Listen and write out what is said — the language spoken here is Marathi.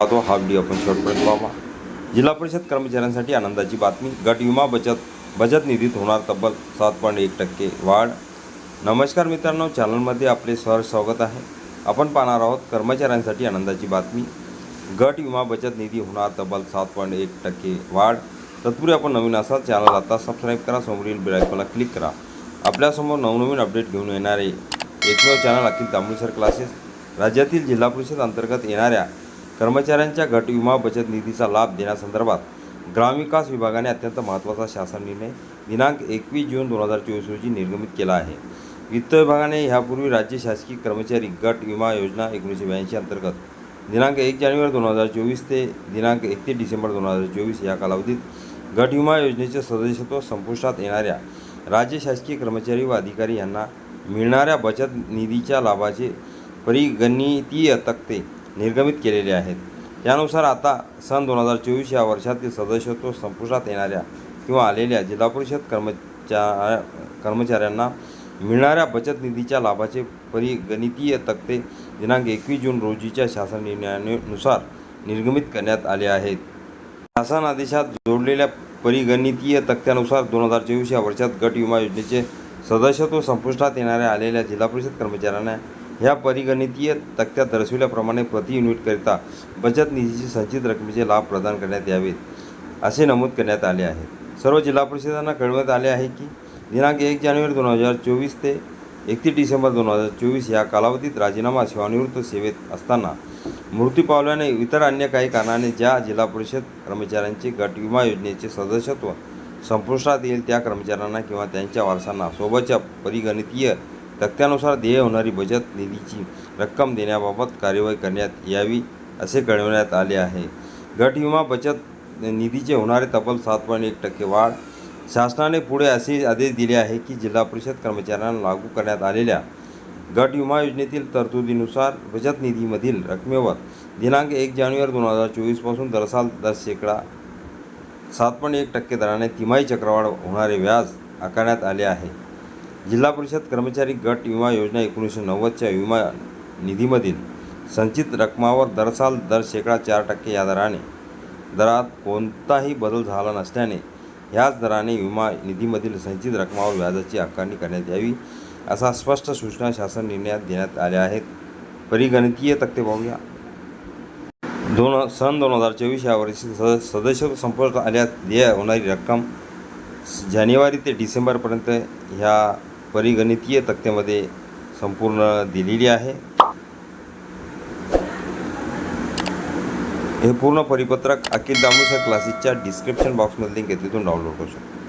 पाहतो हा व्हिडिओ आपण शेवटपर्यंत पाहा. जिल्हा परिषद कर्मचाऱ्यांसाठी आनंदाची बातमी. गट विमा बचत बचत निधीत होणार तब्बल सात पॉईंट एक टक्के वाढ. नमस्कार मित्रांनो चॅनलमध्ये आपले सर स्वागत आहे. आपण पाहणार आहोत कर्मचाऱ्यांसाठी आनंदाची बातमी. गट विमा बचत निधी होणार तब्बल सात पॉईंट एक टक्के वाढ. तत्पूर्वी आपण नवीन असाल चॅनल आता सबस्क्राईब करा समोरील बेलायकॉनला क्लिक करा. आपल्यासमोर नवनवीन अपडेट घेऊन येणारे एकमेव चॅनल अखिल तांबुसर क्लासेस. राज्यातील जिल्हा परिषद अंतर्गत येणाऱ्या कर्मचाऱ्यांच्या गट विमा बचत निधीचा लाभ देण्यासंदर्भात ग्रामविकास विभागाने अत्यंत महत्त्वाचा शासन निर्णय दिनांक एकवीस जून दोन हजार चोवीस रोजी निर्गमित केला आहे. वित्त विभागाने ह्यापूर्वी राज्य शासकीय कर्मचारी गट विमा योजना एकोणीसशे ब्याऐंशी अंतर्गत दिनांक एक जानेवारी दोन हजार चोवीस ते दिनांक एकतीस डिसेंबर दोन हजार चोवीस या कालावधीत गट विमा योजनेचे सदस्यत्व संपुष्टात येणाऱ्या राज्य शासकीय कर्मचारी व अधिकारी यांना मिळणाऱ्या बचत निधीच्या लाभाचे परिगणितीय तक्ते निर्गमित केलेले आहेत. त्यानुसार आता सन दोन हजार चोवीस या वर्षातील सदस्यत्व संपुष्टात येणाऱ्या किंवा आलेल्या जिल्हा परिषद कर्मचा कर्मचाऱ्यांना मिळणाऱ्या बचत निधीच्या लाभाचे परिगणितीय तक्ते दिनांक एकवीस जून रोजीच्या शासन निर्णयानुसार निर्गमित करण्यात आले आहेत. शासन आदेशात जोडलेल्या परिगणितीय तक्त्यानुसार दोन हजार चोवीस या वर्षात गट विमा योजनेचे सदस्यत्व संपुष्टात येणाऱ्या आलेल्या जिल्हा परिषद कर्मचाऱ्यांना ह्या परिगणितीय तक्त्यात दर्शविल्याप्रमाणे प्रति युनिटकरिता बचत निधीची संचित रकमेचे लाभ प्रदान करण्यात यावेत असे नमूद करण्यात आले आहे. सर्व जिल्हा परिषदांना कळवण्यात आले आहे की दिनांक एक जानेवारी दोन हजार चोवीस ते एकतीस डिसेंबर दोन हजार चोवीस या कालावधीत राजीनामा सेवानिवृत्त सेवेत असताना मृत्यू पावल्याने इतर अन्य काही कारणाने ज्या जिल्हा परिषद कर्मचाऱ्यांचे गट विमा योजनेचे सदस्यत्व संपुष्टात येईल त्या कर्मचाऱ्यांना किंवा त्यांच्या वारसांना सोबतच्या परिगणितीय तक्त्यानुसार देय होणारी बचत निधीची रक्कम देण्याबाबत कार्यवाही करण्यात यावी असे कळविण्यात आले आहे. गट विमा बचत निधीचे होणारे तब्बल सात पॉईंट एक टक्के वाढ. शासनाने पुढे असे आदेश दिले आहे की जिल्हा परिषद कर्मचाऱ्यांना लागू करण्यात आलेल्या गट विमा योजनेतील तरतुदीनुसार बचत निधीमधील रकमेवर दिनांक एक जानेवारी दोन हजार चोवीसपासून दरसाल दस शेकडा सात पॉईंट एक टक्के दराने तिमाही चक्रवाढ होणारे व्याज आकारण्यात आले आहे. जिल्हा परिषद कर्मचारी गट विमा योजना एकोणीसशे नव्वदच्या विमा निधीमधील संचित रकमावर दरसाल दर शेकडा चार टक्के या दराने दरात कोणताही बदल झाला नसल्याने ह्याच दराने विमा निधीमधील संचित रकमावर व्याजाची आकारणी करण्यात यावी असा स्पष्ट सूचना शासन निर्णयात देण्यात आल्या आहेत. परिगणितीय तक्ते पाहूया. दोन सन दोन हजार चोवीस या वर्षी सद सदस्य संपर्क आल्यास देय होणारी रक्कम जानेवारी ते डिसेंबरपर्यंत ह्या परिगणितीय तक्त्यामध्ये संपूर्ण दिलेली आहे. हे पूर्ण परिपत्रक अखिल दामोदर क्लासेसच्या डिस्क्रिप्शन बॉक्समध्ये लिंक तिथून डाउनलोड करू शकतो.